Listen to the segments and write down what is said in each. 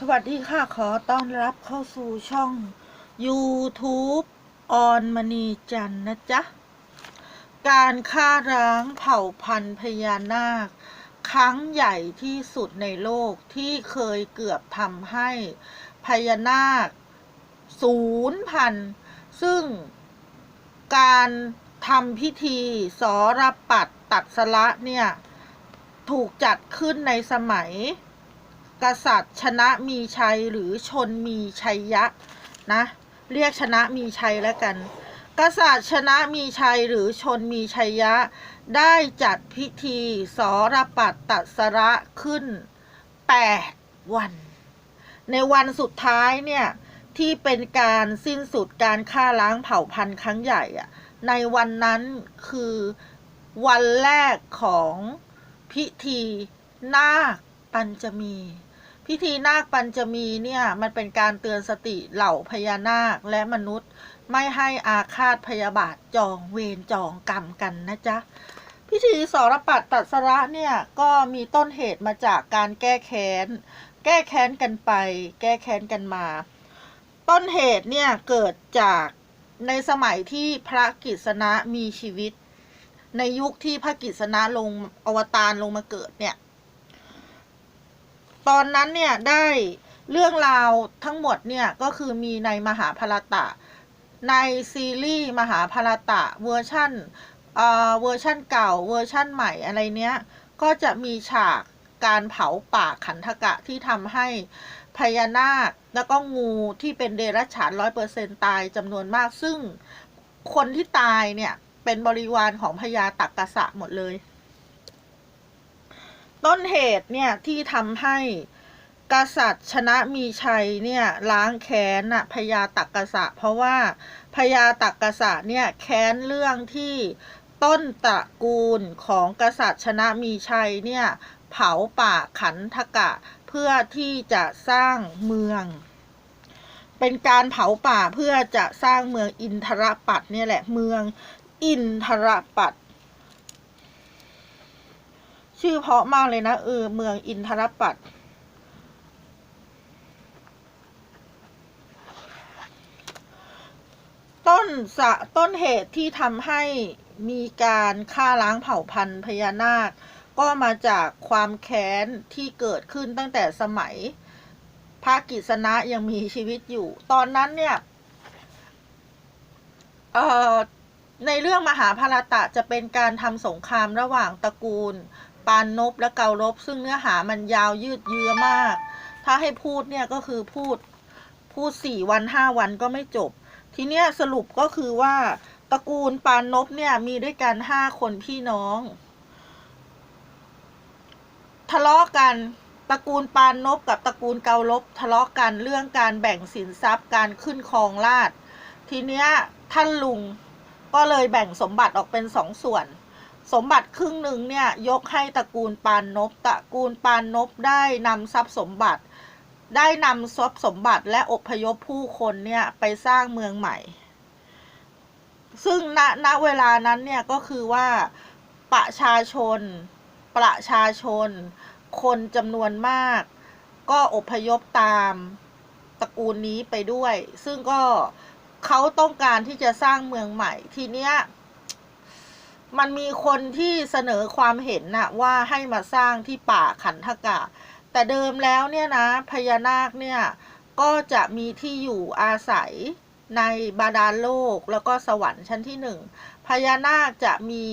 สวัสดีค่ะ ขอต้อนรับเข้าสู่ช่อง YouTube ออนมณีจันนะจ๊ะ การฆ่าร้างเผ่าพันธุ์พญานาค ครั้งใหญ่ที่สุดในโลกที่เคยเกือบทำให้พญานาคศูนย์พันซึ่งการทำพิธีสรปัดตัดสละเนี่ย ถูกจัดขึ้นในสมัย กษัตริย์ชนะมีชัยหรือชนมีชัยยะนะเรียกชนะมีชัยแล้วกัน กษัตริย์ชนะมีชัยหรือชนมีชัยยะ ได้จัดพิธีสรปัตตสระขึ้น 8 วัน ในวันสุดท้ายเนี่ย ที่เป็นการสิ้นสุดการฆ่าล้างเผ่าพันธุ์ครั้งใหญ่อะในวันนั้นคือวันแรกของพิธีนาคปัญจมี พิธีนาคปัญจมีเนี่ยมันเป็นการเตือนสติเหล่าพญานาคและมนุษย์ ไม่ให้อาฆาตพยาบาทจองเวรจองกรรมกันนะจ๊ะพิธีสรปัตตัสระเนี่ยก็มีต้นเหตุมาจากการแก้แค้น แก้แค้นกันไป แก้แค้นกันมา ต้นเหตุเนี่ยเกิดจากในสมัยที่พระกิษณะมีชีวิต ในยุคที่พระกิษณะลงอวตารลงมาเกิดเนี่ย ตอนนั้นเนี่ยได้เรื่องราวทั้งหมดเนี่ยก็คือมีในมหาภารตะ ในซีรีส์มหาภารตะเวอร์ชั่นเอ่อเวอร์ชั่นเก่าเวอร์ชั่นใหม่อะไรเนี้ยก็จะมีฉากการเผาป่าขันธกะที่ทำให้พญานาคแล้วก็งูที่เป็นเดรัจฉานร้อยเปอร์เซนตายจำนวนมากซึ่งคนที่ตายเนี่ยเป็นบริวารของพญาตักกษัหมดเลย ต้นเหตุเนี่ยที่ทำให้กษัตริย์ชนะมีชัยเนี่ยล้างแค้นน่ะพญาตักกษัเพราะว่าพญาตักกษัเนี่ยแค้นเรื่องที่ต้นตระกูลของกษัตริย์ชนะมีชัยเนี่ยเผาป่าขันธกะเพื่อที่จะสร้างเมือง เป็นการเผาป่าเพื่อจะสร้างเมืองอินทรปัตเนี่ยแหละเมืองอินทรปัต ชื่อเพราะมากเลยนะเออเมืองอินทรปัตต้นสะต้นเหตุที่ทำให้มีการฆ่าล้างเผ่าพันธุ์พญานาค ก็มาจากความแค้นที่เกิดขึ้นตั้งแต่สมัยพระกิษณะยังมีชีวิตอยู่ ตอนนั้นเนี่ยเอ่อในเรื่องมหาภารตะจะเป็นการทำสงครามระหว่างตระกูล ปานนบและเการบ ซึ่งเนื้อหามันยาวยืดเยื้อมาก ถ้าให้พูดเนี่ยก็คือพูดพูดสี่วันห้าวันก็ไม่จบ ทีเนี้ยสรุปก็คือว่าตระกูลปานนบเนี่ยมีด้วยกันห้าคนพี่น้อง ทะเลาะกันตระกูลปานนบกับตระกูลเการบทะเลาะกันเรื่องการแบ่งสินทรัพย์การขึ้นครองราชทีเนี้ยท่านลุงก็เลยแบ่งสมบัติออกเป็นสองส่วน สมบัติครึ่งหนึ่งเนี่ยยกให้ตระกูลปานนบตระกูลปานนบได้นำทรัพย์สมบัติ ได้นำทรัพย์สมบัติและอพยพผู้คนเนี่ยไปสร้างเมืองใหม่ ซึ่งณณเวลานั้นเนี่ยก็คือว่าประชาชน ประชาชน คนจำนวนมาก ก็อพยพตามตระกูลนี้ไปด้วย ซึ่งก็เขาต้องการที่จะสร้างเมืองใหม่ทีเนี้ย มันมีคนที่เสนอความเห็นนะว่าให้มาสร้างที่ป่าขันธกะ แต่เดิมแล้วเนี่ยนะพญานาคเนี่ยก็จะมีที่อยู่อาศัยในบาดาลโลกแล้วก็สวรรค์ชั้นที่หนึ่งพญานาคจะมี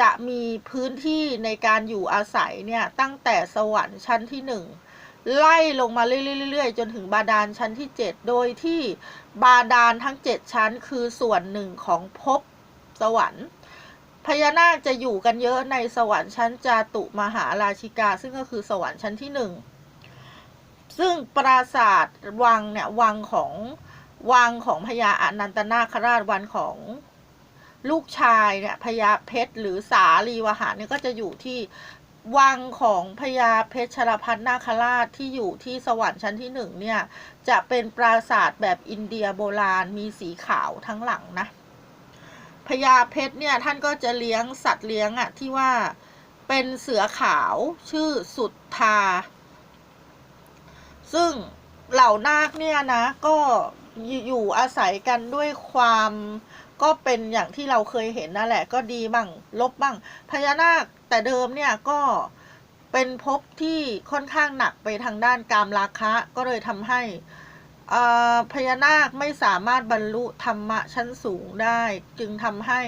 จะมีพื้นที่ในการอยู่อาศัยเนี่ยตั้งแต่สวรรค์ชั้นที่หนึ่งไล่ลงมาเรื่อยๆจนถึงบาดาลชั้นที่ 7 โดยที่บาดาลทั้ง 7 ชั้นคือส่วนหนึ่งของภพสวรรค์ พญานาคจะอยู่กันเยอะในสวรรค์ชั้นจาตุมหาราชิกา ซึ่งก็คือสวรรค์ชั้นที่หนึ่งซึ่งปราสาทวังเนี่ยวังของวังของพญาอนันตนาคราชวันของลูกชายเนี่ยพญาเพชรหรือสาลีวหาเนี่ยก็จะอยู่ที่วังของพญาเพชรพัฒนาคราชที่อยู่ที่สวรรค์ชั้นที่หนึ่งเนี่ยจะเป็นปราสาทแบบอินเดียโบราณมีสีขาวทั้งหลังนะ พญาเพชรเนี่ยท่านก็จะเลี้ยงสัตว์เลี้ยงอะที่ว่าเป็นเสือขาวชื่อสุดทา ซึ่งเหล่านาคเนี่ยนะก็อยู่อาศัยกันด้วยความก็เป็นอย่างที่เราเคยเห็นนั่นแหละ ก็ดีบ้างลบบ้างพญานาคแต่เดิมเนี่ยก็เป็นภพที่ค่อนข้างหนักไปทางด้านกามราคะ ก็เลยทำให้ พญานาคไม่สามารถบรรลุธรรมะชั้นสูงได้ จึงทำให้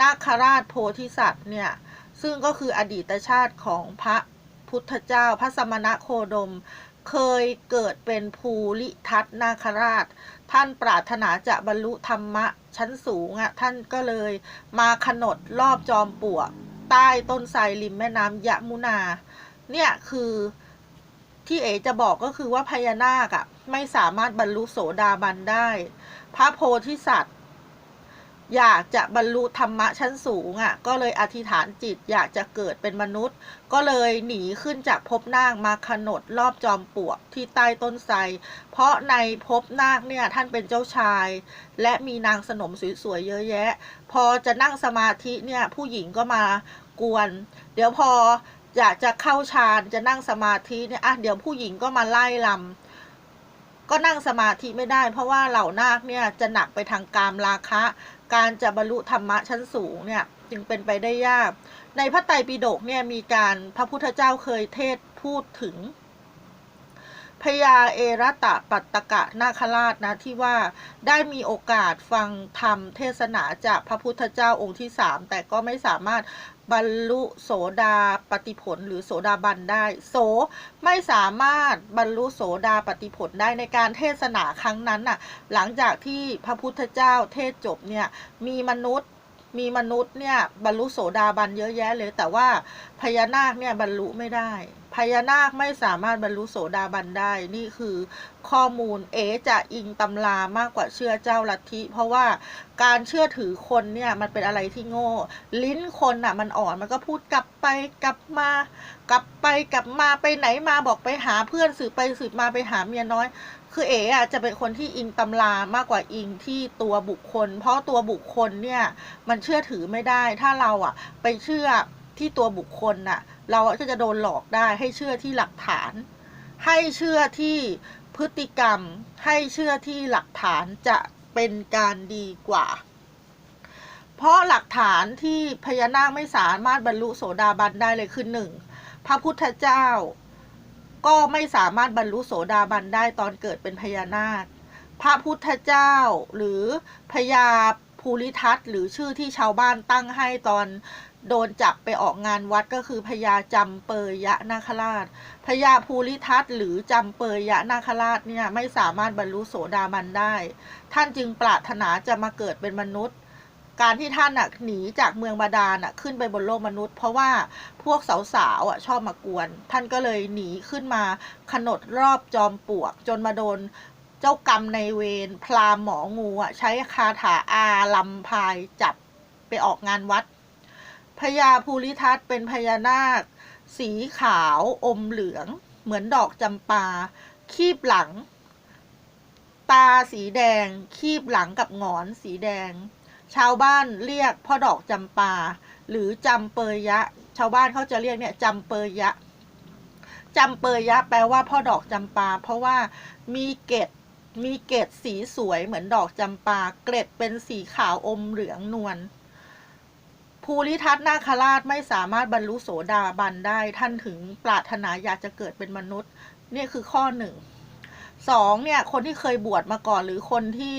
นาคราชโพธิสัตว์เนี่ย ซึ่งก็คืออดีตชาติของพระพุทธเจ้าพระสมณะโคดม เคยเกิดเป็นภูริทัตนาคราช ท่านปรารถนาจะบรรลุธรรมะชั้นสูงอะท่านก็เลยมาขนดรอบจอมปลวกใต้ต้นไทรริมแม่น้ำยะมุนา เนี่ยคือที่เอจะบอกก็คือว่าพญานาคอะ ไม่สามารถบรรลุโสดาบันได้ พระโพธิสัตว์ อยากจะบรรลุธรรมะชั้นสูงอะ ก็เลยอธิษฐานจิตอยากจะเกิดเป็นมนุษย์ ก็เลยหนีขึ้นจากภพนาคมาขนดรอบจอมปลวกที่ใต้ต้นไทรเพราะในภพนาคเนี่ยท่านเป็นเจ้าชาย และมีนางสนมสวยๆเยอะแยะ พอจะนั่งสมาธิเนี่ยผู้หญิงก็มากวน เดี๋ยวพออยากจะเข้าฌานจะนั่งสมาธิเนี่ยอะเดี๋ยวผู้หญิงก็มาไล่ลำ ก็นั่งสมาธิไม่ได้ เพราะว่าเหล่านาคเนี่ยจะหนักไปทางกามราคะ การจะบรรลุธรรมะชั้นสูงเนี่ยจึงเป็นไปได้ยาก ในพระไตรปิฎกเนี่ยมีการพระพุทธเจ้าเคยเทศพูดถึง พญาเอรตะปัตตกะนาคราชนะที่ว่าได้มีโอกาสฟังธรรมเทศนาจากพระพุทธเจ้าองค์ที่สามแต่ก็ไม่สามารถบรรลุโสดาปฏิผลหรือโสดาบันได้ โสไม่สามารถบรรลุโสดาปฏิผลได้ในการเทศนาครั้งนั้นน่ะหลังจากที่พระพุทธเจ้าเทศจบเนี่ยมีมนุษย์มีมนุษย์เนี่ยบรรลุโสดาบันเยอะแยะเลย แต่ว่าพญานาคเนี่ยบรรลุไม่ได้ พญานาคไม่สามารถบรรลุโสดาบันได้ นี่คือข้อมูลเอจะอิงตำรามากกว่าเชื่อเจ้าลัทธิ เพราะว่าการเชื่อถือคนเนี่ยมันเป็นอะไรที่โง่ ลิ้นคนอะมันอ่อนมันก็พูดกลับไปกลับมา กลับไปกลับมาไปไหนมาบอกไปหาเพื่อนสืบไปสืบมาไปหาเมียน้อยคือเอ๋อะจะเป็นคนที่อิงตำรามากกว่าอิงที่ตัวบุคคล เพราะตัวบุคคลเนี่ยมันเชื่อถือไม่ได้ ถ้าเราอะไปเชื่อที่ตัวบุคคลน่ะ เราก็จะโดนหลอกได้ให้เชื่อที่หลักฐาน ให้เชื่อที่พฤติกรรม ให้เชื่อที่หลักฐานจะเป็นการดีกว่า เพราะหลักฐานที่พญานาคไม่สามารถบรรลุโสดาบันได้เลยคือหนึ่งพระพุทธเจ้าก็ไม่สามารถบรรลุโสดาบันได้ตอนเกิดเป็นพญานาค พระพุทธเจ้าหรือพญาภูริทัตหรือชื่อที่ชาวบ้านตั้งให้ตอน โดนจับไปออกงานวัดก็คือพญาจำเปยยะนาคราชพญาภูริทัตหรือจำเปยยะนาคราชเนี่ยไม่สามารถบรรลุโสดาบันได้ ท่านจึงปรารถนาจะมาเกิดเป็นมนุษย์ การที่ท่านอะหนีจากเมืองบาดาลอะขึ้นไปบนโลกมนุษย์ เพราะว่าพวกสาวๆอะชอบมากวน ท่านก็เลยหนีขึ้นมาขนดรอบจอมปลวก จนมาโดนเจ้ากรรมในเวรพราหมหมองูอะใช้คาถาอาลำพายจับไปออกงานวัด พญาภูริทัตเป็นพญานาค สีขาวอมเหลือง เหมือนดอกจำปา คีบหลัง ตาสีแดง คีบหลังกับหงอนสีแดง ชาวบ้านเรียกพ่อดอกจำปา หรือจำเปยยะ ชาวบ้านเขาจะเรียกเนี่ยจำเปยยะจำเปยยะแปลว่าพ่อดอกจำปา เพราะว่ามีเกล็ดมีเกล็ดสีสวยเหมือนดอกจำปา เกล็ดเป็นสีขาวอมเหลืองนวล ภูริทัตนาคราชไม่สามารถบรรลุโสดาบันได้ ท่านถึงปรารถนาอยากจะเกิดเป็นมนุษย์เนี่ยคือข้อหนึ่งสองเนี่ยคนที่เคยบวชมาก่อนหรือคนที่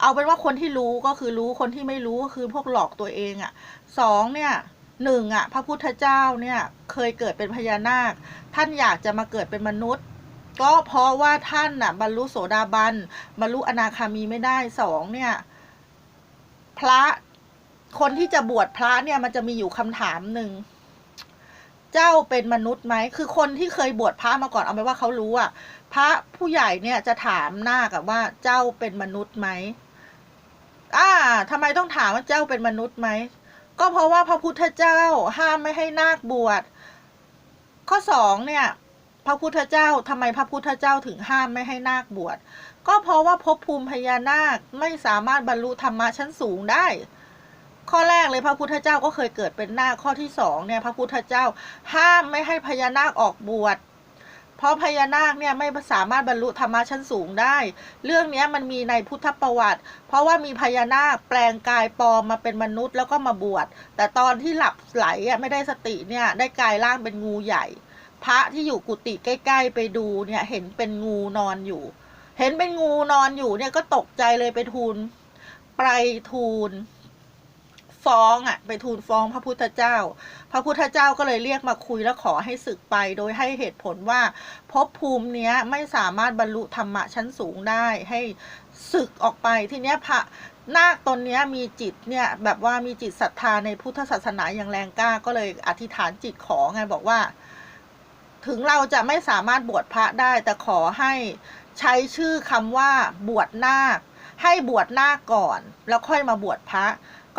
เอาเป็นว่าคนที่รู้ก็คือรู้คนที่ไม่รู้ก็คือพวกหลอกตัวเองอะ่ะสองเนี่ยหนึ่งอะ พระพุทธเจ้าเนี่ยเคยเกิดเป็นพญานาค ท่านอยากจะมาเกิดเป็นมนุษย์ ก็เพราะว่าท่านน่ะบรรลุโสดาบันบรรลุอนาคามีไม่ได้สองเนี่ย พระ คนที่จะบวชพระเนี่ยมันจะมีอยู่คำถามหนึ่ง เจ้าเป็นมนุษย์ไหม คือคนที่เคยบวชพระมาก่อนเอาไปนว่าเขารู้อะพระผู้ใหญ่เนี่ยจะถามนาคอะว่าเจ้าเป็นมนุษย์ไหมอ่าทำไมต้องถามว่าเจ้าเป็นมนุษย์ไหม ก็เพราะว่าพระพุทธเจ้าห้ามไม่ให้นาคบวช ข้อสองเนี่ย พระพุทธเจ้าทำไมพระพุทธเจ้าถึงห้ามไม่ให้นาคบวช ก็เพราะว่าภพภูมิพญานาคไม่สามารถบรรลุธรรมะชั้นสูงได้ ข้อแรกเลยพระพุทธเจ้าก็เคยเกิดเป็นนาคข้อที่สองเนี่ยพระพุทธเจ้าห้ามไม่ให้พญานาคออกบวชเพราะพญานาคเนี่ยไม่สามารถบรรลุธรรมะชั้นสูงได้ เรื่องนี้มันมีในพุทธประวัติ เพราะว่ามีพญานาคแปลงกายปลอมมาเป็นมนุษย์แล้วก็มาบวช แต่ตอนที่หลับไหลอะไม่ได้สติเนี่ยได้กลายร่างเป็นงูใหญ่ พระที่อยู่กุฏิใกล้ๆไปดูเนี่ยเห็นเป็นงูนอนอยู่ เห็นเป็นงูนอนอยู่เนี่ยก็ตกใจเลยไปทูลไปทูล ฟ้องอะไปทูลฟ้องพระพุทธเจ้า พระพุทธเจ้าก็เลยเรียกมาคุยแล้วขอให้ศึกไป โดยให้เหตุผลว่าภพภูมิเนี้ยไม่สามารถบรรลุธรรมะชั้นสูงได้ให้ศึกออกไปทีเนี้ยพระนาคตนนี้มีจิตเนี่ยแบบว่ามีจิตศรัทธาในพุทธศาสนาอย่างแรงกล้าก็เลยอธิษฐานจิตขอไงบอกว่า ถึงเราจะไม่สามารถบวชพระได้แต่ขอให้ใช้ชื่อคำว่าบวชนาคให้บวชนาคก่อน แล้วค่อยมาบวชพระ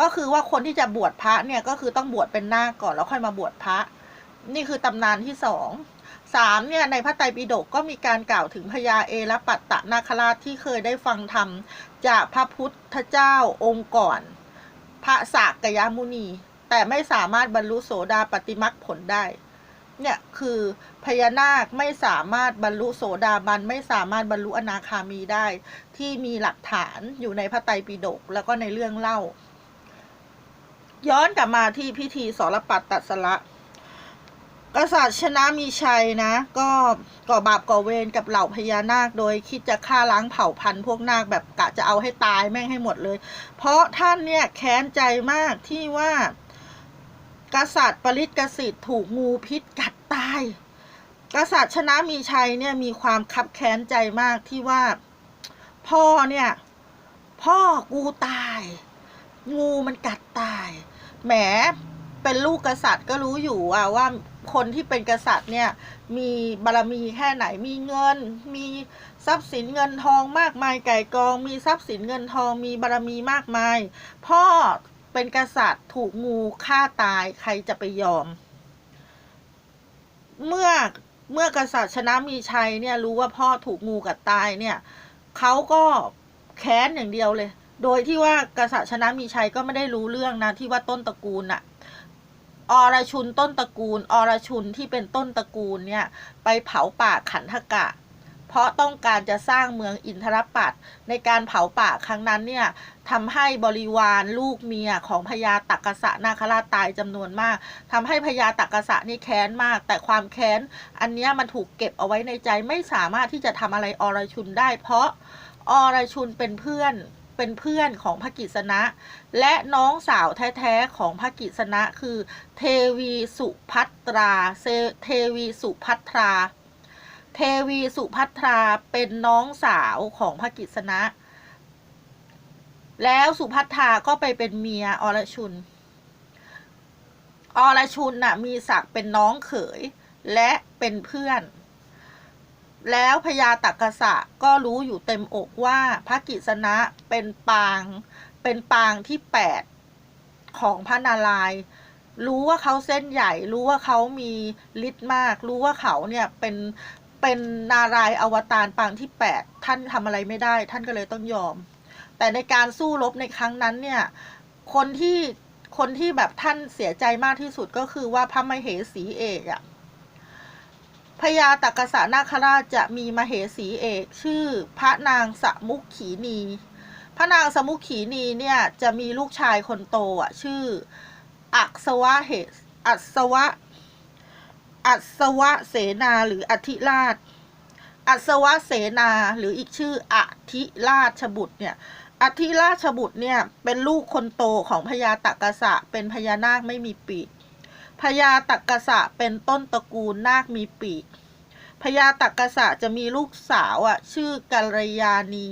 ก็คือว่าคนที่จะบวชพระเนี่ยก็คือต้องบวชเป็นนาคก่อนแล้วค่อยมาบวชพระ นี่คือตำนานที่สองสามเนี่ยในพระไตรปิฎกก็มีการกล่าวถึงพญาเอระปัตตนาคราชที่เคยได้ฟังธรรม จากพระพุทธเจ้าองค์ก่อน พระสากยมุนี แต่ไม่สามารถบรรลุโสดาปฏิมักผลได้ เนี่ยคือพญานาคไม่สามารถบรรลุโสดาบันไม่สามารถบรรลุอนาคามีได้ ที่มีหลักฐานอยู่ในพระไตรปิฎกแล้วก็ในเรื่องเล่า ย้อนกลับมาที่พิธีสรปัตตสละ กษัตริย์ชนะมีชัยนะ ก็ก่อบาปก่อเวรกับเหล่าพญานาค โดยคิดจะฆ่าล้างเผ่าพันธุ์พวกนาคแบบกะจะเอาให้ตายแม่งให้หมดเลย เพราะท่านเนี่ยแค้นใจมากที่ว่ากษัตริย์ปริศกสิทธิ์ถูกงูพิษกัดตาย กษัตริย์ชนะมีชัยเนี่ยมีความคับแค้นใจมากที่ว่าพ่อเนี่ย พ่อกูตาย งูมันกัดตาย แหมเป็นลูกกษัตริย์ก็รู้อยู่ว่าว่าคนที่เป็นกษัตริย์เนี่ย มีบารมีแค่ไหนมีเงิน มีทรัพย์สินเงินทองมากมายไก่กอง มีทรัพย์สินเงินทองมีบารมีมากมาย พ่อเป็นกษัตริย์ถูกงูฆ่าตายใครจะไปยอม เมื่อเมื่อกษัตริย์ชนะมีชัยเนี่ยรู้ว่าพ่อถูกงูกัดตายเนี่ยเขาก็แค้นอย่างเดียวเลย โดยที่ว่ากษัตริย์ชนะมีชัยก็ไม่ได้รู้เรื่องนะที่ว่าต้นตระกูลอะอรชุนต้นตระกูล อรชุนที่เป็นต้นตระกูลเนี่ยไปเผาป่าขันธกะ เพราะต้องการจะสร้างเมืองอินทรปัตในการเผาป่าครั้งนั้นเนี่ยทำให้บริวารลูกเมียของพญาตักกษะนาคราชตายจำนวนมากทำให้พญาตักกษะนี่แค้นมาก แต่ความแค้นอันนี้มันถูกเก็บเอาไว้ในใจไม่สามารถที่จะทำอะไรอรชุนได้ เพราะอรชุนเป็นเพื่อน เป็นเพื่อนของพระกิษณะ และน้องสาวแท้ๆของพระกิษณะคือ เทวีสุพัตราเเทวีสุพัตรา เทวีสุพัตราเป็นน้องสาวของพระกิษณะ แล้วสุพัทราก็ไปเป็นเมียอรชุน อรชุนน่ะมีศักดิ์เป็นน้องเขยและเป็นเพื่อน แล้วพญาตักกษะก็รู้อยู่เต็มอกว่าพระกิษณะเป็นปาง เป็นปางที่แปดของพระนารายณ์รู้ว่าเขาเส้นใหญ่ รู้ว่าเขามีฤทธิ์มาก รู้ว่าเขาเนี่ยเป็นเป็นนารายอวตารปางที่แปดท่านทำอะไรไม่ได้ ท่านก็เลยต้องยอม แต่ในการสู้รบในครั้งนั้นเนี่ย คนที่คนที่แบบท่านเสียใจมากที่สุดก็คือว่าพระมเหสีเอกอะ พญาตักกษนาคราชจะมีมเหสีเอกชื่อพระนางสมุขขีนี พระนางสมุขขีนีเนี่ยจะมีลูกชายคนโตอะชื่ออักษวะเหอัศวะ อัศวะเสนาหรืออธิราช อัศวะเสนาหรืออีกชื่ออธิราชบุตรเนี่ยอธิราชบุตรเนี่ยเป็นลูกคนโตของพญาตักกษะเป็นพญานาคไม่มีปีกพญาตักกษะเป็นต้นตระกูลนาคมีปีก พญาตักกษะจะมีลูกสาวอะชื่อกัลยาณี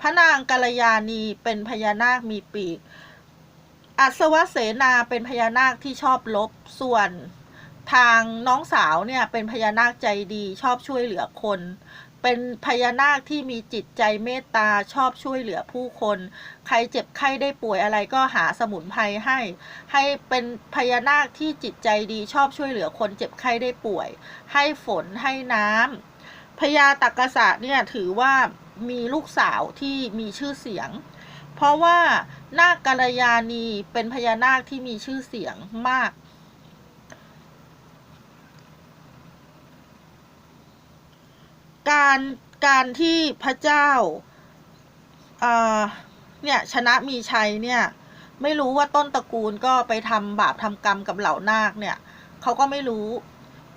พระนางกัลยาณีเป็นพญานาคมีปีก อัศวเสนาเป็นพญานาคที่ชอบลบส่วนทางน้องสาวเนี่ยเป็นพญานาคใจดีชอบช่วยเหลือคน เป็นพญานาคที่มีจิตใจเมตตาชอบช่วยเหลือผู้คน ใครเจ็บไข้ได้ป่วยอะไรก็หาสมุนไพรให้ ให้เป็นพญานาคที่จิตใจดีชอบช่วยเหลือคนเจ็บไข้ได้ป่วย ให้ฝนให้น้ำพญาตักกษะเนี่ยถือว่ามีลูกสาวที่มีชื่อเสียง เพราะว่านาคกัลยาณีเป็นพญานาคที่มีชื่อเสียงมาก การการที่พระเจ้าเนี่ยชนะมีชัยเนี่ยไม่รู้ว่าต้นตระกูลก็ไปทำบาปทำกรรมกับเหล่านาคเนี่ยเขาก็ไม่รู้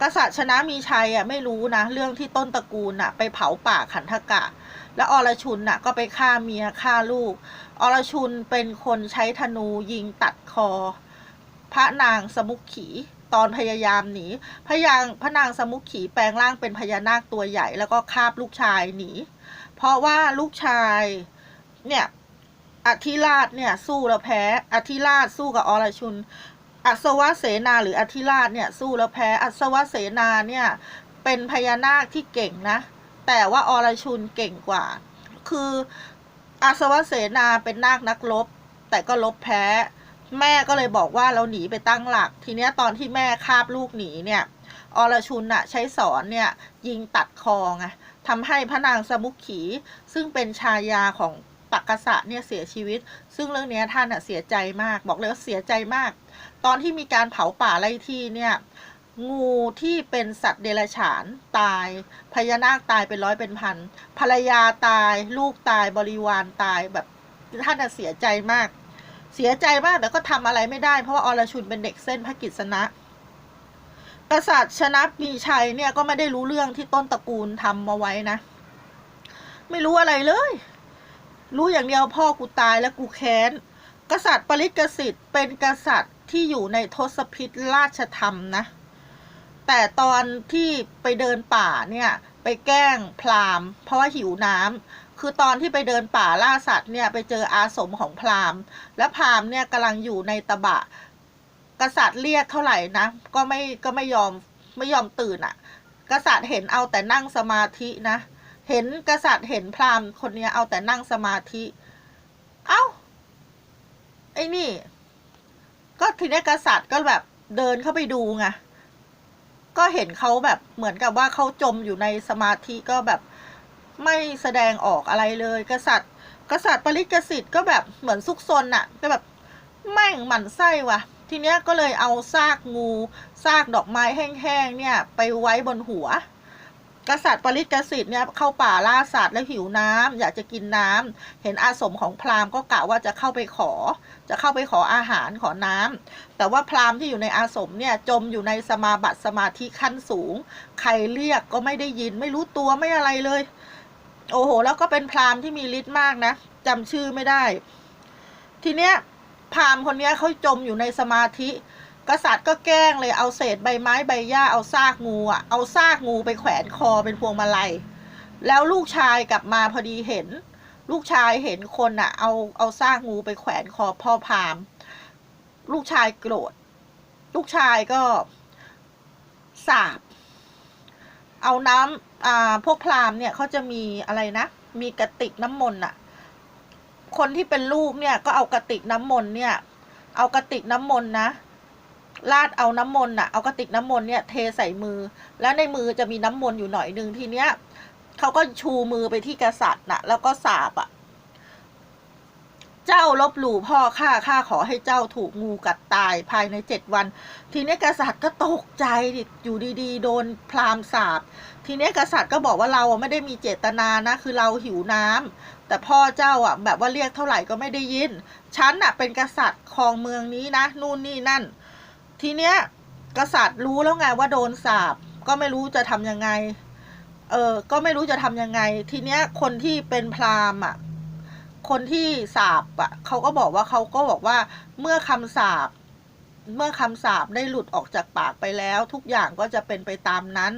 กษัตริย์ชนะมีชัยอะไม่รู้นะเรื่องที่ต้นตระกูลน่ะไปเผาป่าขันธกะ แล้วอรชุนน่ะก็ไปฆ่าเมียฆ่าลูก อรชุนเป็นคนใช้ธนูยิงตัดคอ พระนางสมุขขี ตอนพยายามหนีพยางพระนางสมุขขีแปลงร่างเป็นพญานาคตัวใหญ่ แล้วก็คาบลูกชายหนี เพราะว่าลูกชายเนี่ยอธิราชเนี่ยสู้แล้วแพ้อธิราชสู้กับอรชุน อัศวเสนาหรืออธิราชเนี่ยสู้แล้วแพ้อัศวเสนาเนี่ยเป็นพญานาคที่เก่งนะ แต่ว่าอรชุนเก่งกว่า คืออาสวะเสนาเป็นนาคนักรบ แต่ก็ลบแพ้ แม่ก็เลยบอกว่าเราหนีไปตั้งหลัก ทีเนี้ยตอนที่แม่คาบลูกหนีเนี่ยอรชุนน่ะใช้สอนเนี่ยยิงตัดคอไงทำให้พระนางสมุขขี ซึ่งเป็นชายาของตักกษัตริย์เนี่ยเสียชีวิต ซึ่งเรื่องเนี้ยท่านอะเสียใจมาก บอกเลยว่าเสียใจมาก ตอนที่มีการเผาป่าไล่ที่เนี่ย งูที่เป็นสัตว์เดรัจฉานตาย พญานาคตายเป็นร้อยเป็นพัน ภรรยาตาย ลูกตาย บริวารตายแบบท่านน่ะเสียใจมาก เสียใจมากแต่ก็ทำอะไรไม่ได้ เพราะว่าอรชุนเป็นเด็กเส้นพระกิษณะกษัตริย์ชนะมีชัยเนี่ยก็ไม่ได้รู้เรื่องที่ต้นตระกูลทำมาไว้นะ ไม่รู้อะไรเลย รู้อย่างเดียวพ่อกูตายแล้วกูแค้น กษัตริย์ปริกสิทธิ์เป็นกษัตริย์ที่อยู่ในทศพิธราชธรรมนะ แต่ตอนที่ไปเดินป่าเนี่ย ไปแกล้งพรามเพราะว่าหิวน้ำ คือตอนที่ไปเดินป่าล่าสัตว์เนี่ยไปเจออาสมของพราหมณ์ และพราหมณ์เนี่ยกำลังอยู่ในตะบะ กษัตริย์เรียกเท่าไหร่นะ ก็ไม่ก็ไม่ยอมไม่ยอมตื่นอะ่ะ กษัตริย์เห็นเอาแต่นั่งสมาธินะ เห็นกษัตริย์เห็นพราหมณ์คนเนี้ยเอาแต่นั่งสมาธิ เอ้าไอ้นี่ ก็ทีนี้กษัตริย์ก็แบบเดินเข้าไปดูไงก็เห็นเขาแบบเหมือนกับว่าเขาจมอยู่ในสมาธิก็แบบ ไม่แสดงออกอะไรเลย กษัตริย์ กษัตริย์ปริกสิทธิ์ก็แบบเหมือนซุกซนอะก็แบบแม่งหมั่นไส้ว่ะ ทีเนี้ยก็เลยเอาซากงูซากดอกไม้แห้งๆเนี่ยไปไว้บนหัว กษัตริย์ปริกสิทธิ์เนี่ยเข้าป่าล่าสัตว์แล้วหิวน้ำอยากจะกินน้ำเห็นอาสมของพราหมณ์ก็กะว่าจะเข้าไปขอ จะเข้าไปขออาหารขอน้ำแต่ว่าพราหมณ์ที่อยู่ในอาสมเนี่ยจมอยู่ในสมาบัติสมาธิขั้นสูง ใครเรียกก็ไม่ได้ยินไม่รู้ตัวไม่อะไรเลย โอ้โห แล้วก็เป็นพราหมณ์ที่มีฤทธิ์มากนะจำชื่อไม่ได้ ทีเนี้ยพราหมณ์คนเนี้ยเขาจมอยู่ในสมาธิ กษัตริย์ก็แกล้งเลยเอาเศษใบไม้ใบหญ้าเอาซากงูอะเอาซากงูไปแขวนคอเป็นพวงมาลัย แล้วลูกชายกลับมาพอดีเห็น ลูกชายเห็นคนอะเอาเอาซากงูไปแขวนคอพ่อพราหมณ์ลูกชายโกรธ ลูกชายก็สาบ เอาน้ำอ่าพวกพราหมณ์เนี่ยเขาจะมีอะไรนะ มีกระติกน้ำมนต์อะคนที่เป็นลูกเนี่ยก็เอากระติกน้ำมนต์เนี่ย เอากระติกน้ำมนต์นะลาดเอาน้ำมนต์อะเอากระติกน้ำมนต์เนี่ยเทใส่มือ แล้วในมือจะมีน้ำมนต์อยู่หน่อยหนึ่งทีเนี้ยเขาก็ชูมือไปที่กษัตริย์น่ะแล้วก็สาบอะ เจ้าลบหลู่พ่อข้าข้าขอให้เจ้าถูกงูกัดตายภายในเจ็ดวัน ทีนี้กษัตริย์ก็ตกใจดิอยู่ดีๆ โดนพราหมณ์สาบทีนี้กษัตริย์ก็บอกว่าเราไม่ได้มีเจตนานะ คือเราหิวน้ำแต่พ่อเจ้าอะแบบว่าเรียกเท่าไหร่ก็ไม่ได้ยินฉันอะเป็นกษัตริย์ครองเมืองนี้นะ นู่นนี่นั่น ทีเนี้ยกษัตริย์รู้แล้วไงว่าโดนสาบก็ไม่รู้จะทำยังไงเออก็ไม่รู้จะทำยังไง ทีเนี้ยคนที่เป็นพราหมณ์อะ คนที่สาบอะเขาก็บอกว่าเขาก็บอกว่าเมื่อคำสาบเมื่อคำสาบได้หลุดออกจากปากไปแล้ว ทุกอย่างก็จะเป็นไปตามนั้น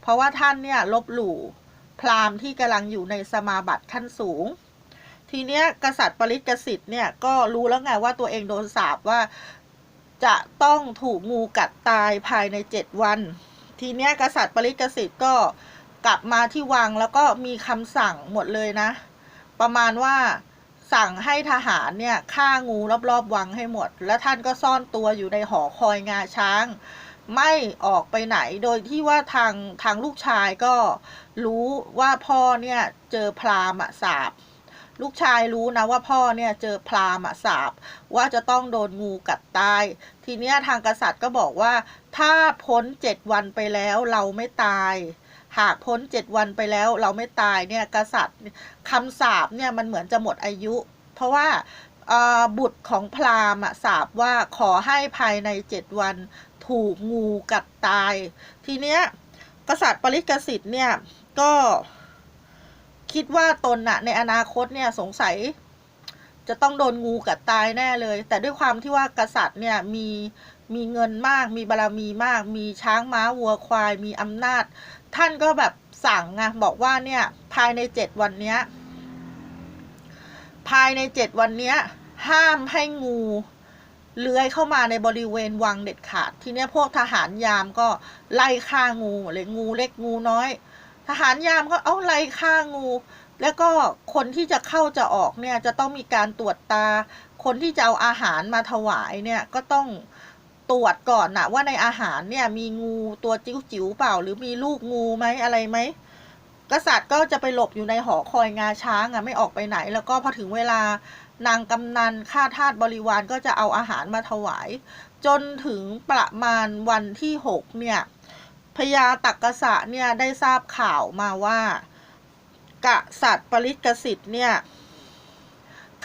เพราะว่าท่านเนี่ยลบหลู่พราหมณ์ที่กำลังอยู่ในสมาบัติขั้นสูง ทีเนี้ยกษัตริย์ปริกสิทธิ์เนี่ยก็รู้แล้วไงว่าตัวเองโดนสาบว่าจะต้องถูกงูกัดตายภายในเจ็ดวัน ทีเนี้ยกษัตริย์ปริกสิทธิ์ก็กลับมาที่วังแล้วก็มีคำสั่งหมดเลยนะ ประมาณว่าสั่งให้ทหารเนี่ยฆ่างูรอบๆวังให้หมด แล้วท่านก็ซ่อนตัวอยู่ในหอคอยงาช้าง ไม่ออกไปไหนโดยที่ว่าทางทางลูกชายก็รู้ว่าพ่อเนี่ยเจอพราหมณ์สาบลูกชายรู้นะว่าพ่อเนี่ยเจอพราหมณ์สาบว่าจะต้องโดนงูกัดตาย ทีเนี้ยทางกษัตริย์ก็บอกว่า ถ้าพ้นเจ็ดวันไปแล้วเราไม่ตาย หากพ้นเจ็ดวันไปแล้วเราไม่ตายเนี่ยกษัตริย์คำสาปเนี่ยมันเหมือนจะหมดอายุ เพราะว่าบุตรของพราหมณ์สาบว่าขอให้ภายในเจ็ดวันถูกงูกัดตาย ทีเนี้ยกษัตริย์ปริกสิทธิ์เนี่ยก็คิดว่าตนน่ะในอนาคตเนี่ยสงสัยจะต้องโดนงูกัดตายแน่เลย แต่ด้วยความที่ว่ากษัตริย์เนี่ยมีมีเงินมาก มีบารรมีมาก มีช้างม้าวัวควาย มีอำนาจ ท่านก็แบบสั่งไงบอกว่าเนี่ยภายในเจ็ดวันเนี้ย ภายในเจ็ดวันเนี้ย ห้ามให้งูเลื้อยเข้ามาในบริเวณวังเด็ดขาด ทีเนี้ยพวกทหารยามก็ไล่ฆ่างูเลยงูเล็กงูน้อย ทหารยามก็เอาไล่ฆ่างู แล้วก็คนที่จะเข้าจะออกเนี่ยจะต้องมีการตรวจตา คนที่จะเอาอาหารมาถวายเนี่ยก็ต้อง ตรวจก่อนนะว่าในอาหารเนี่ยมีงูตัวจิ๋วจิ๋วเปล่า หรือมีลูกงูไหมอะไรไหมกษัตริย์ก็จะไปหลบอยู่ในหอคอยงาช้างอะไม่ออกไปไหน แล้วก็พอถึงเวลานางกำนันข้าทาสบริวารก็จะเอาอาหารมาถวาย จนถึงประมาณวันที่หกเนี่ยพญาตักกษะเนี่ยได้ทราบข่าวมาว่า กษัตริย์ปริกสิทธิ์เนี่ย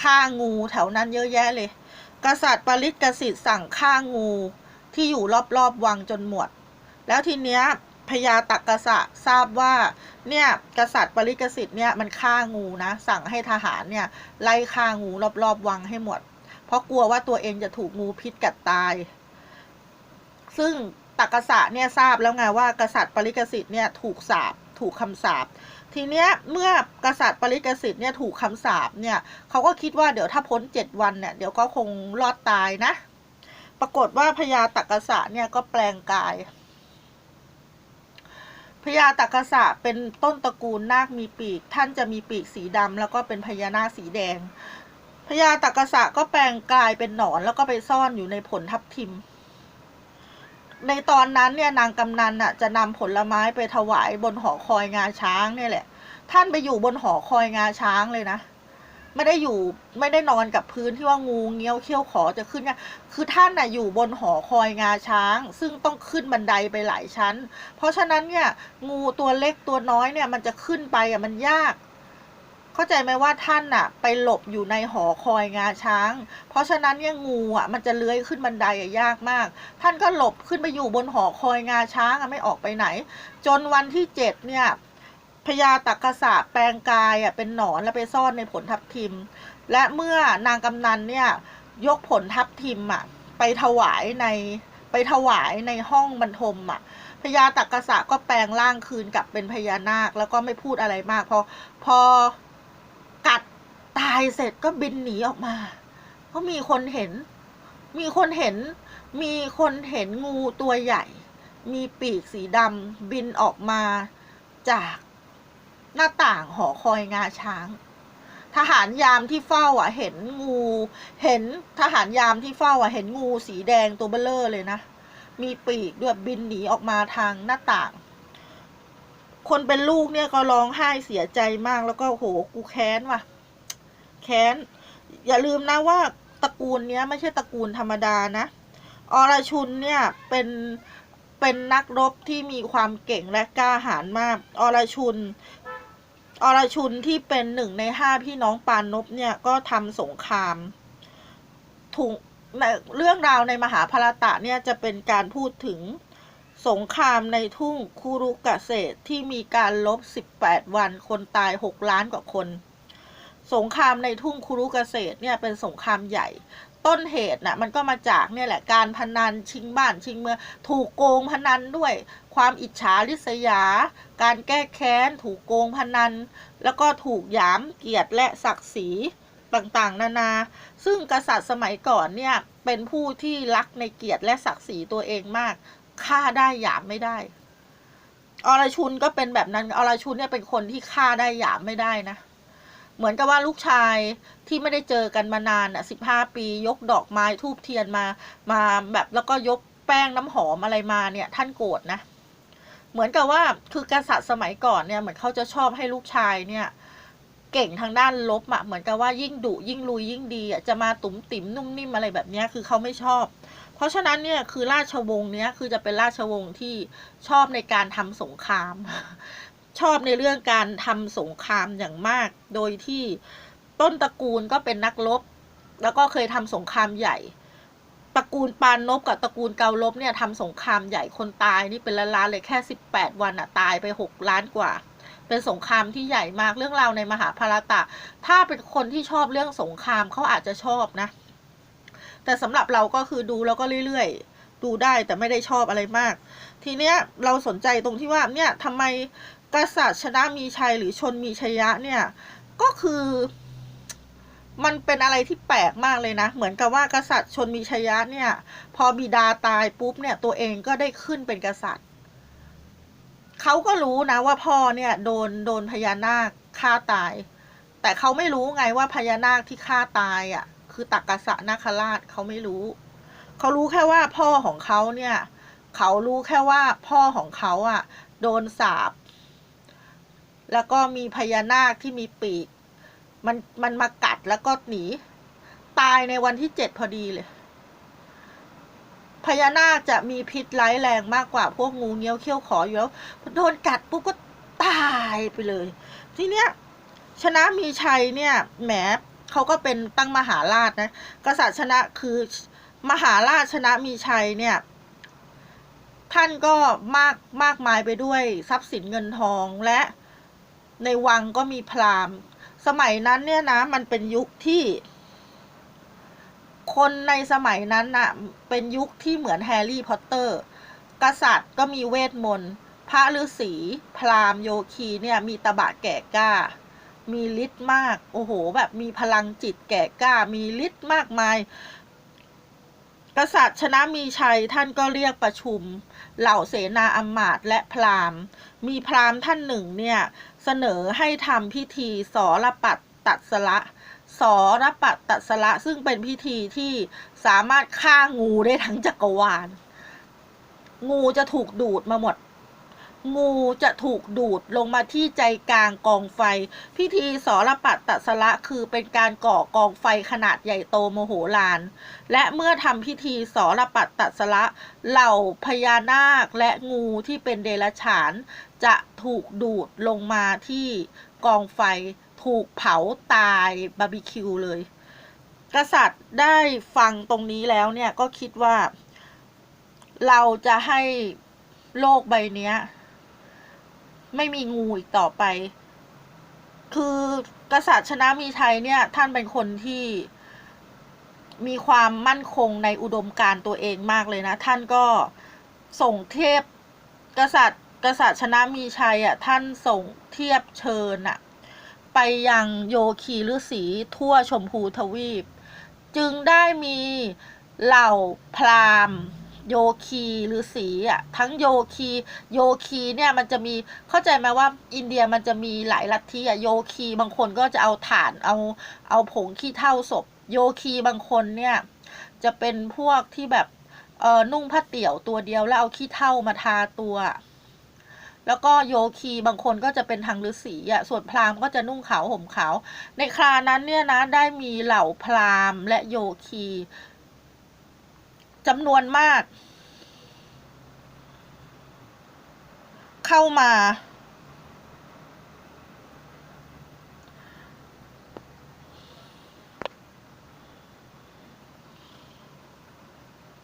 ฆ่างูแถวนั้นเยอะแยะเลย กษัตริย์ปริศกสิทธิ์สั่งฆ่างูที่อยู่รอบๆวังจนหมด แล้วทีเนี้ยพญาตักกษะทราบว่าเนี่ยกษัตริย์ปริกสิทธิ์เนี่ยมันฆ่างูนะ สั่งให้ทหารเนี่ยไล่ฆ่างูรอบๆวังให้หมด เพราะกลัวว่าตัวเองจะถูกงูพิษกัดตาย ซึ่งตักกษะเนี่ยทราบแล้วไงว่ากษัตริย์ปริกสิทธิ์เนี่ยถูกสาป ถูกคำสาปทีเนี้ยเมื่อกษัตริย์ปริกสิทธิ์เนี่ยถูกคำสาปเนี่ยเขาก็คิดว่าเดี๋ยวถ้าพ้นเจ็ดวันเนี่ยเดี๋ยวก็คงรอดตายนะ ปรากฏว่าพญาตักกษะเนี่ยก็แปลงกายพญาตักกษะเป็นต้นตระกูลนาคมีปีก ท่านจะมีปีกสีดำแล้วก็เป็นพญานาคสีแดงพญาตักกษะก็แปลงกายเป็นหนอนแล้วก็ไปซ่อนอยู่ในผลทับทิม ในตอนนั้นเนี่ยนางกำนันน่ะจะนำผลไม้ไปถวายบนหอคอยงาช้างเนี่ยแหละ ท่านไปอยู่บนหอคอยงาช้างเลยนะ ไม่ได้อยู่ไม่ได้นอนกับพื้นที่ว่างูเงี้ยวเขี้ยวขอจะขึ้นเนี่ยคือท่านน่ะอยู่บนหอคอยงาช้าง ซึ่งต้องขึ้นบันไดไปหลายชั้น เพราะฉะนั้นเนี่ยงูตัวเล็กตัวน้อยเนี่ยมันจะขึ้นไปอะมันยาก เข้าใจไหมว่าท่านน่ะไปหลบอยู่ในหอคอยงาช้าง เพราะฉะนั้นเนี่ยงูอะมันจะเลื้อยขึ้นบันไดอะยากมาก ท่านก็หลบขึ้นไปอยู่บนหอคอยงาช้างอะไม่ออกไปไหน จนวันที่เจ็ดเนี่ยพญาตักกษะแปลงกายอะเป็นหนอนแล้วไปซ่อนในผลทับทิม และเมื่อนางกำนันเนี่ยยกผลทับทิมอะไปถวายในไปถวายในห้องบรรทมอะพญาตักกษะก็แปลงร่างคืนกลับเป็นพญานาคแล้วก็ไม่พูดอะไรมากพอพอ ตายเสร็จก็บินหนีออกมาก็มีคนเห็น มีคนเห็น มีคนเห็นงูตัวใหญ่ มีปีกสีดำบินออกมาจากหน้าต่างหอคอยงาช้าง ทหารยามที่เฝ้าอะ เห็นงู เห็นทหารยามที่เฝ้าอะ เห็นงูสีแดงตัวเบลเลอร์เลยนะ มีปีกด้วยบินหนีออกมาทางหน้าต่าง คนเป็นลูกเนี่ยก็ร้องไห้เสียใจมากแล้วก็โหกูแค้นว่ะ ค้น อย่าลืมนะว่าตระกูลเนี้ยไม่ใช่ตระกูลธรรมดานะ อรชุนเนี่ยเป็นเป็นนักรบที่มีความเก่งและกล้าหาญมาก อรชุน อรชุนที่เป็นหนึ่งในห้าพี่น้องปานนบเนี่ยก็ทำสงครามถูกเรื่องราวในมหาภารตะเนี่ยจะเป็นการพูดถึงสงครามในทุ่งคูรุกะเศษที่มีการลบ 18 วันคนตาย 6 ล้านกว่าคน สงครามในทุ่งคูรุกะเศษเนี่ยเป็นสงครามใหญ่ ต้นเหตุน่ะมันก็มาจากเนี่ยแหละการพนันชิงบ้านชิงเมืองถูกโกงพนันด้วย ความอิจฉาริษยา การแก้แค้น ถูกโกงพนัน แล้วก็ถูกหยามเกียรติและศักดิ์ศรีต่างๆ นานา ซึ่งกษัตริย์สมัยก่อนเนี่ยเป็นผู้ที่รักในเกียรติและศักดิ์ศรีตัวเองมากฆ่าได้หยามไม่ได้ อรชุนก็เป็นแบบนั้น อรชุนเนี่ยเป็นคนที่ฆ่าได้หยามไม่ได้นะ เหมือนกับว่าลูกชายที่ไม่ได้เจอกันมานานอะสิบห้าปี ยกดอกไม้ทูบเทียนมา มาแบบแล้วก็ยกแป้งน้ำหอมอะไรมาเนี่ย ท่านโกรธนะ เหมือนกับว่าคือกษัตริย์สมัยก่อนเนี่ยเหมือนเขาจะชอบให้ลูกชายเนี่ย เก่งทางด้านลบอะเหมือนกับว่ายิ่งดุยิ่งลุยยิ่งดีอะจะมาตุ๋มติ๋มนุ่มนิ่มอะไรแบบนี้คือเขาไม่ชอบ เพเพราะฉะนั้นเนี่ยคือราชวงศ์เนี้ยคือจะเป็นราชวงศ์ที่ชอบในการทำสงคราม ชอบในเรื่องการทำสงครามอย่างมาก โดยที่ต้นตระกูลก็เป็นนักรบ แล้วก็เคยทำสงครามใหญ่ ตระกูลปานนบกับตระกูลเกาลบเนี่ยทำสงครามใหญ่คนตายนี่เป็นล้านๆเลยแค่สิบแปดวันอะตายไปหกล้านกว่า เป็นสงครามที่ใหญ่มากเรื่องราวในมหาภารตะ ถ้าเป็นคนที่ชอบเรื่องสงครามเขาอาจจะชอบนะ แต่สำหรับเราก็คือดูแล้วก็เรื่อยๆดูได้แต่ไม่ได้ชอบอะไรมาก ทีเนี้ยเราสนใจตรงที่ว่าเนี่ยทำไม กษัตริย์ชนะมีชัยหรือชนมีชัยยะเนี่ย ก็คือ มันเป็นอะไรที่แปลกมากเลยนะ เหมือนกับว่ากษัตริย์ชนมีชัยยะเนี่ย พอบิดาตายปุ๊บเนี่ย ตัวเองก็ได้ขึ้นเป็นกษัตริย์เขาก็รู้นะว่าพ่อเนี่ยโดนโดนพญานาคฆ่าตาย แต่เขาไม่รู้ไงว่าพญานาคที่ฆ่าตายอะ คือตักกษัตริย์นาคราชเขาไม่รู้เขารู้แค่ว่าพ่อของเขาเนี่ย เขารู้แค่ว่าพ่อของเขาอะ โดนสาป แล้วก็มีพญานาคที่มีปีก มันมันมากัดแล้วก็หนี ตายในวันที่เจ็ดพอดีเลย พญานาคจะมีพิษร้ายแรงมากกว่าพวกงูเงี้ยวเขี้ยวขออยู่แล้วโดนกัดปุ๊บก็ตายไปเลย ทีเนี้ยชนะมีชัยเนี่ยแหมเขาก็เป็นตั้งมหาราชนะ กษัตริย์ชนะคือมหาราชชนะมีชัยเนี่ย ท่านก็มากมากมายไปด้วยทรัพย์สินเงินทองและ ในวังก็มีพราหมณ์ สมัยนั้นเนี่ยนะ มันเป็นยุคที่ คนในสมัยนั้นน่ะ เป็นยุคที่เหมือนแฮร์รี่พอตเตอร์ กษัตริย์ก็มีเวทมนต์ พระฤาษี พราหมณ์โยคีเนี่ย มีตบะแก่กล้า มีฤทธิ์มาก โอ้โห แบบมีพลังจิตแก่กล้า มีฤทธิ์มากมายกษัตริย์ชนะมีชัยท่านก็เรียกประชุม เหล่าเสนาอำมาตย์และพราหมณ์ มีพราหมณ์ท่านหนึ่งเนี่ย เสนอให้ทำพิธีสรปัตตัสละสรปัตตัสละซึ่งเป็นพิธีที่สามารถฆ่างูได้ทั้งจักรวาล งูจะถูกดูดมาหมด งูจะถูกดูดลงมาที่ใจกลางกองไฟ พิธีสรปัตตัสละคือเป็นการก่อกองไฟขนาดใหญ่โตโมโหลาน และเมื่อทำพิธีสรปัตตัสละเหล่าพญานาคและงูที่เป็นเดรัจฉาน จะถูกดูดลงมาที่กองไฟถูกเผาตายบาร์บีคิวเลย กษัตริย์ได้ฟังตรงนี้แล้วเนี่ยก็คิดว่า เราจะให้โลกใบเนี้ย ไม่มีงูอีกต่อไป คือกษัตริย์ชนะมีชัยเนี่ย ท่านเป็นคนที่มีความมั่นคงในอุดมการ์ตัวเองมากเลยนะ ท่านก็ส่งเทพกษัตริย์ กษัตริย์ชนะมีชัยอะท่านส่งเทียบเชิญอะไปยังโยคีฤาษีทั่วชมพูทวีป จึงได้มีเหล่าพราหมณ์ โยคีฤาษีอะทั้งโยคีโยคีเนี่ยมันจะมีเข้าใจไหมว่าอินเดียมันจะมีหลายลัทธิอะโยคีบางคนก็จะเอาถ่านเอาเอาผงขี้เท่าศพ โยคีบางคนเนี่ยจะเป็นพวกที่แบบเออนุ่งผ้าเตี่ยวตัวเดียวแล้วเอาขี้เท่ามาทาตัว แล้วก็โยคีบางคนก็จะเป็นทางฤาษีอะส่วนพราหมณ์ก็จะนุ่งขาวห่มขาว ในครานั้นเนี่ยนะได้มีเหล่าพราหมณ์และโยคี จำนวนมาก เข้ามา